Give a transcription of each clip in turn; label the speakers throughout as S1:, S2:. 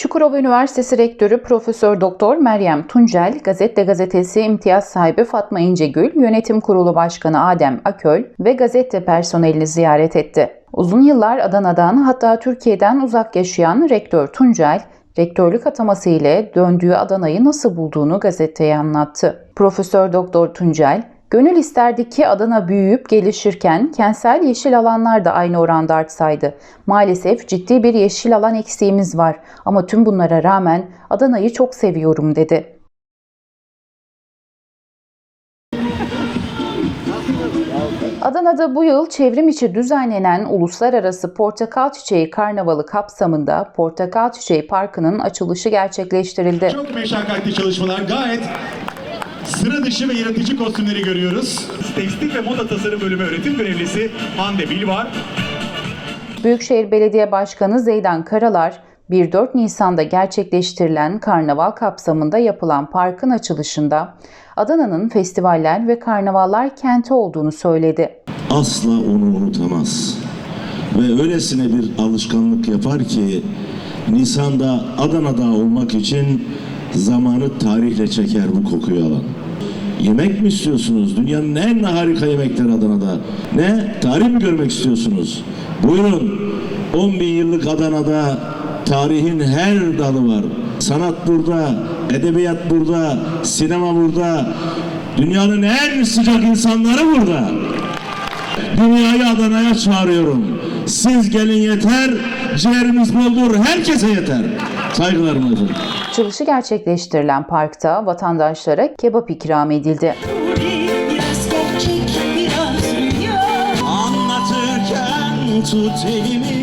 S1: Çukurova Üniversitesi Rektörü Profesör Doktor Meryem Tuncel, Gazete Gazetesi imtiyaz sahibi Fatma İncegül, Yönetim Kurulu Başkanı Adem Aköl ve gazete personelini ziyaret etti. Uzun yıllar Adana'dan hatta Türkiye'den uzak yaşayan Rektör Tuncel, rektörlük ataması ile döndüğü Adana'yı nasıl bulduğunu gazeteye anlattı. Profesör Doktor Tuncel, Gönül isterdi ki Adana büyüyüp gelişirken kentsel yeşil alanlar da aynı oranda artsaydı. Maalesef ciddi bir yeşil alan eksiğimiz var ama tüm bunlara rağmen Adana'yı çok seviyorum dedi. Adana'da bu yıl çevrim içi düzenlenen Uluslararası Portakal Çiçeği Karnavalı kapsamında Portakal Çiçeği Parkı'nın açılışı gerçekleştirildi.
S2: Çok meşakkatli çalışmalar gayet sıra dışı ve yaratıcı kostümleri görüyoruz. Tekstil ve moda tasarım bölümü öğretim görevlisi Hande Bilvar.
S1: Büyükşehir Belediye Başkanı Zeydan Karalar, 1-4 Nisan'da gerçekleştirilen karnaval kapsamında yapılan parkın açılışında Adana'nın festivaller ve karnavallar kenti olduğunu söyledi.
S3: asla onu unutamaz. Ve öylesine bir alışkanlık yapar ki Nisan'da Adana'da olmak için zamanı tarihle çeker bu kokuyu alan. Yemek mi istiyorsunuz? Dünyanın en harika yemekleri Adana'da. Ne? Tarih mi görmek istiyorsunuz? Buyurun. 10 bin yıllık Adana'da tarihin her dalı var. Sanat burada, edebiyat burada, sinema burada. Dünyanın en sıcak insanları burada. Dünyayı Adana'ya çağırıyorum. Siz gelin yeter, ciğerimiz boldur, herkese yeter. Saygılarımla efendim.
S1: Açılışı gerçekleştirilen parkta vatandaşlara kebap ikram edildi.
S4: Biraz gerçek biraz
S3: tut elimi,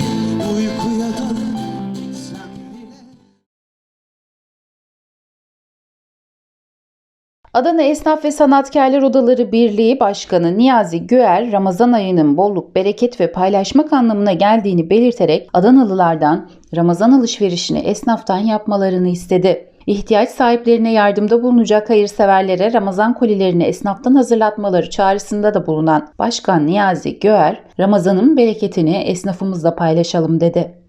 S1: Adana Esnaf ve Sanatkarlar Odaları Birliği Başkanı Niyazi Göer, Ramazan ayının bolluk, bereket ve paylaşmak anlamına geldiğini belirterek Adanalılardan Ramazan alışverişini esnaftan yapmalarını istedi. İhtiyaç sahiplerine yardımda bulunacak hayırseverlere Ramazan kolilerini esnaftan hazırlatmaları çağrısında da bulunan Başkan Niyazi Göer, Ramazan'ın bereketini esnafımızla paylaşalım dedi.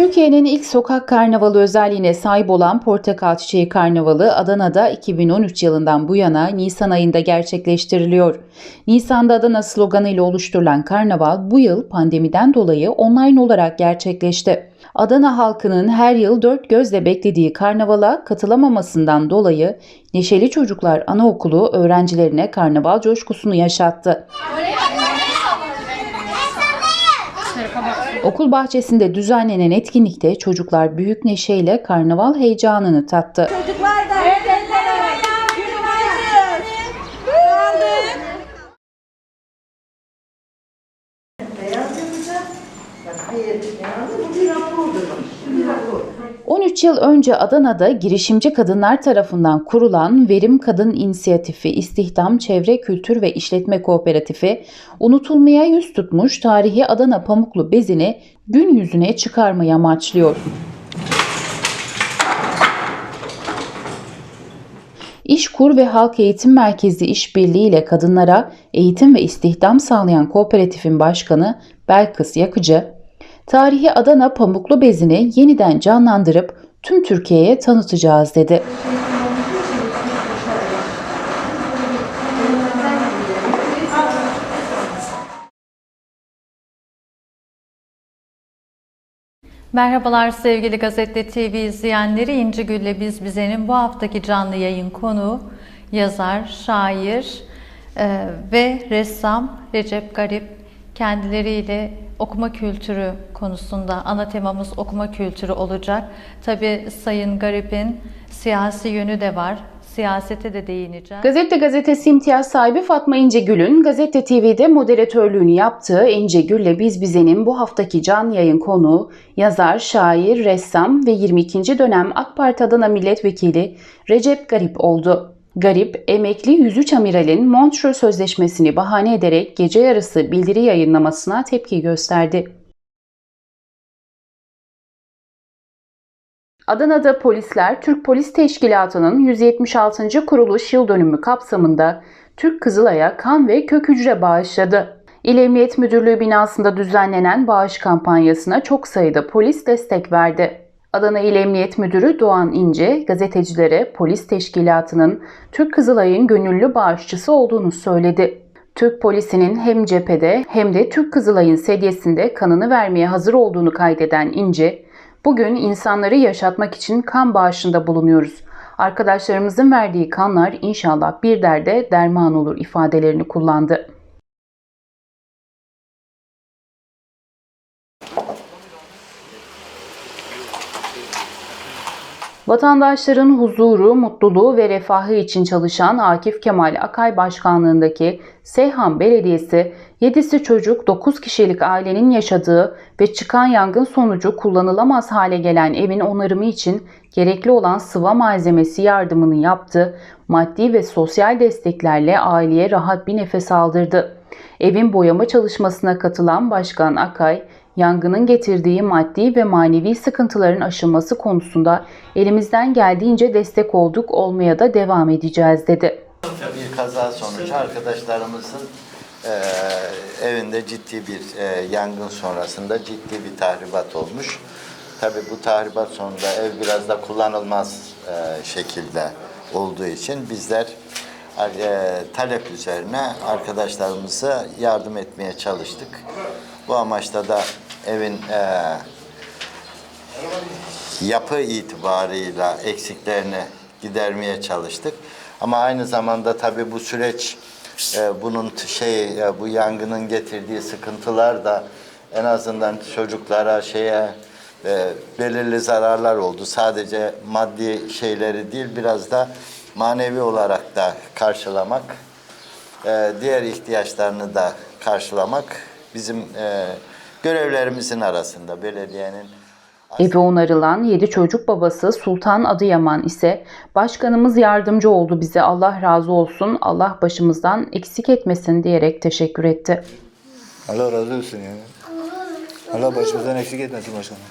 S1: Türkiye'nin ilk sokak karnavalı özelliğine sahip olan Portakal Çiçeği Karnavalı Adana'da 2013 yılından bu yana Nisan ayında gerçekleştiriliyor. Nisan'da Adana sloganı ile oluşturulan karnaval bu yıl pandemiden dolayı online olarak gerçekleşti. Adana halkının her yıl dört gözle beklediği karnavala katılamamasından dolayı Neşeli Çocuklar Anaokulu öğrencilerine karnaval coşkusunu yaşattı. Okul bahçesinde düzenlenen etkinlikte çocuklar büyük neşeyle karnaval heyecanını tattı.
S5: Çocuklar
S1: 13 yıl önce Adana'da girişimci kadınlar tarafından kurulan Verim Kadın İnisiyatifi İstihdam Çevre Kültür ve İşletme Kooperatifi unutulmaya yüz tutmuş tarihi Adana pamuklu bezini gün yüzüne çıkarmayı amaçlıyor. İşkur ve Halk Eğitim Merkezi işbirliği ile kadınlara eğitim ve istihdam sağlayan kooperatifin başkanı Belkıs Yakıcı, tarihi Adana pamuklu bezini yeniden canlandırıp tüm Türkiye'ye tanıtacağız dedi.
S6: Merhabalar sevgili Gazete TV izleyenleri. İnci Gül'le Biz Bize'nin bu haftaki canlı yayın konuğu yazar, şair e, ve ressam Recep Garip. Kendileriyle okuma kültürü konusunda ana temamız okuma kültürü olacak. Tabi Sayın Garip'in siyasi yönü de var. Siyasete de değineceğiz.
S1: Gazete Gazetesi imtiyaz sahibi Fatma İncegül'ün Gazete TV'de moderatörlüğünü yaptığı İncegül'le Biz Bize'nin bu haftaki canlı yayın konuğu yazar, şair, ressam ve 22. dönem AK Parti Adana Milletvekili Recep Garip oldu. Garip, emekli 103 amiralin Montreux Sözleşmesi'ni bahane ederek gece yarısı bildiri yayınlamasına tepki gösterdi. Adana'da polisler Türk Polis Teşkilatı'nın 176. kuruluş yıl dönümü kapsamında Türk Kızılay'a kan ve kök hücre bağışladı. İl Emniyet Müdürlüğü binasında düzenlenen bağış kampanyasına çok sayıda polis destek verdi. Adana İl Emniyet Müdürü Doğan İnce, gazetecilere polis teşkilatının Türk Kızılay'ın gönüllü bağışçısı olduğunu söyledi. Türk polisinin hem cephede hem de Türk Kızılay'ın sedyesinde kanını vermeye hazır olduğunu kaydeden İnce, bugün insanları yaşatmak için kan bağışında bulunuyoruz. Arkadaşlarımızın verdiği kanlar inşallah bir derde derman olur ifadelerini kullandı. Vatandaşların huzuru, mutluluğu ve refahı için çalışan Akif Kemal Akay Başkanlığındaki Seyhan Belediyesi, 7'si çocuk 9 kişilik ailenin yaşadığı ve çıkan yangın sonucu kullanılamaz hale gelen evin onarımı için gerekli olan sıva malzemesi yardımını yaptı, maddi ve sosyal desteklerle aileye rahat bir nefes aldırdı. Evin boyama çalışmasına katılan Başkan Akay, yangının getirdiği maddi ve manevi sıkıntıların aşılması konusunda elimizden geldiğince destek olduk olmaya da devam edeceğiz dedi.
S7: Bir kaza sonucu arkadaşlarımızın eee, evinde ciddi bir eee, yangın sonrasında ciddi bir tahribat olmuş. Tabii bu tahribat sonunda ev biraz da kullanılmaz eee, şekilde olduğu için bizler eee, talep üzerine arkadaşlarımıza yardım etmeye çalıştık. Bu amaçla da evin eee yapı itibarıyla eksiklerini gidermeye çalıştık. Ama aynı zamanda tabii bu süreç e, bunun şey e, bu yangının getirdiği sıkıntılar da en azından çocuklara şeye e, belirli zararlar oldu. Sadece maddi şeyleri değil biraz da manevi olarak da karşılamak, e, diğer ihtiyaçlarını da karşılamak bizim e, görevlerimizin arasında belediyenin
S1: Evi onarılan 7 çocuk babası Sultan Adıyaman ise başkanımız yardımcı oldu bize Allah razı olsun Allah başımızdan eksik etmesin diyerek teşekkür etti.
S8: Allah razı olsun yani. Allah başımızdan eksik etmesin başkanım.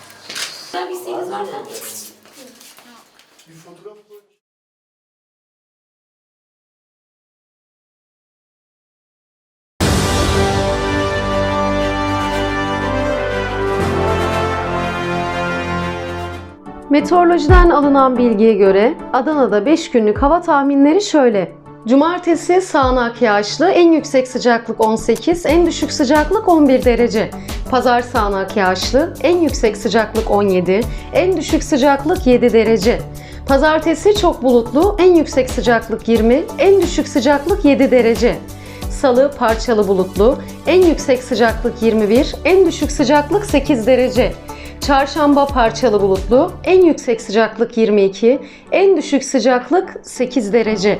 S9: Meteorolojiden alınan bilgiye göre Adana'da 5 günlük hava tahminleri şöyle. Cumartesi sağanak yağışlı, en yüksek sıcaklık 18, en düşük sıcaklık 11 derece. Pazar sağanak yağışlı, en yüksek sıcaklık 17, en düşük sıcaklık 7 derece. Pazartesi çok bulutlu, en yüksek sıcaklık 20, en düşük sıcaklık 7 derece. Salı parçalı bulutlu, en yüksek sıcaklık 21, en düşük sıcaklık 8 derece. Çarşamba parçalı bulutlu, en yüksek sıcaklık 22, en düşük sıcaklık 8 derece.